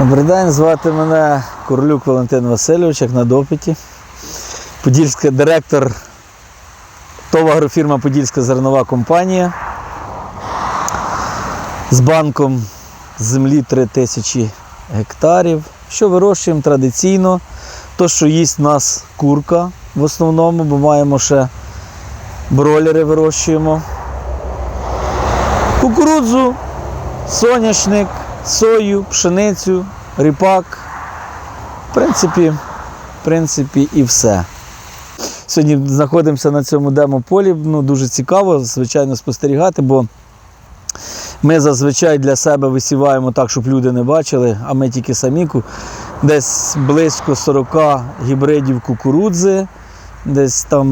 Добрий день, звати мене Курлюк Валентин Васильович, як на допиті. Подільська директор ТОВ агрофірма Подільська зернова компанія. З банком землі 3000 гектарів. Що вирощуємо традиційно? То, що їсть в нас курка в основному, бо маємо ще бройлери вирощуємо. Кукурудзу, соняшник, сою, пшеницю, ріпак. В принципі, в принципі, і все. Сьогодні знаходимося на цьому демо-полі. Ну, дуже цікаво, звичайно, спостерігати, бо ми зазвичай для себе висіваємо так, щоб люди не бачили, а ми тільки самі. Десь близько 40 гібридів кукурудзи, десь там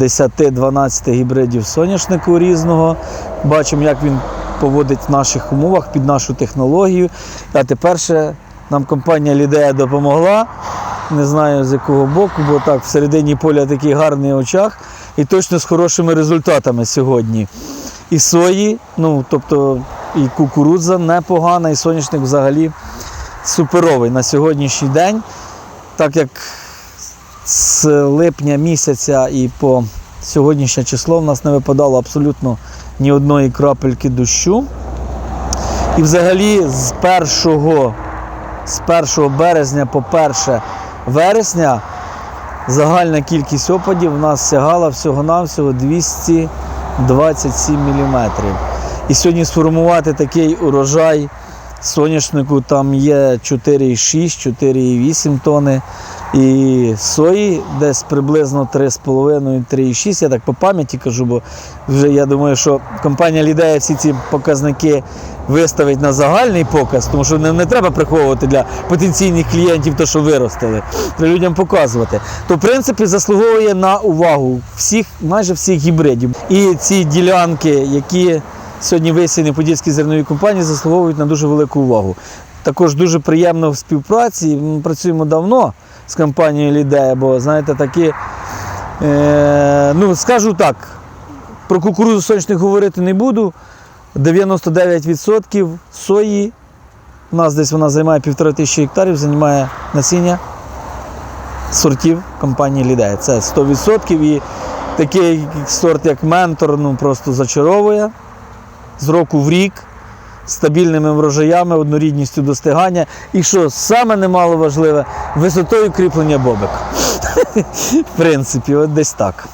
10-12 гібридів соняшнику різного. Бачимо, як він поводить в наших умовах під нашу технологію. А тепер ще нам компанія Лідея допомогла. Не знаю з якого боку, бо так всередині поля такий гарний очах і точно з хорошими результатами сьогодні. І сої, ну тобто і кукурудза непогана, і соняшник взагалі суперовий на сьогоднішній день. Так як з липня місяця і по сьогоднішнє число в нас не випадало абсолютно ні одної крапельки дощу. І взагалі з 1, з 1 березня по 1 вересня загальна кількість опадів у нас сягала всього-навсього 227 мм. І сьогодні сформувати такий урожай соняшнику там є 4,6, 4,8 тони. І сої десь приблизно 3,5-3,6. Я так по пам'яті кажу, бо вже я думаю, що компанія Лідея всі ці показники виставить на загальний показ, тому що не, не треба приховувати для потенційних клієнтів те, що виростили. Треба людям показувати. То, в принципі, заслуговує на увагу всіх, майже всіх гібридів. І ці ділянки, які сьогодні висіяні Подільській зерновій компанії, заслуговують на дуже велику увагу. Також дуже приємно в співпраці. Ми працюємо давно з компанією Лідея, бо знаєте, такі, е, ну скажу так, про кукурудзу сонячних говорити не буду. 99% сої. У нас десь вона займає півтори тисячі гектарів, займає насіння сортів компанії Лідея. Це 100%. І такий сорт, як ментор, ну просто зачаровує з року в рік. Стабільними врожаями, однорідністю достигання. І що саме немало важливе, висотою кріплення бобик. В принципі, от десь так.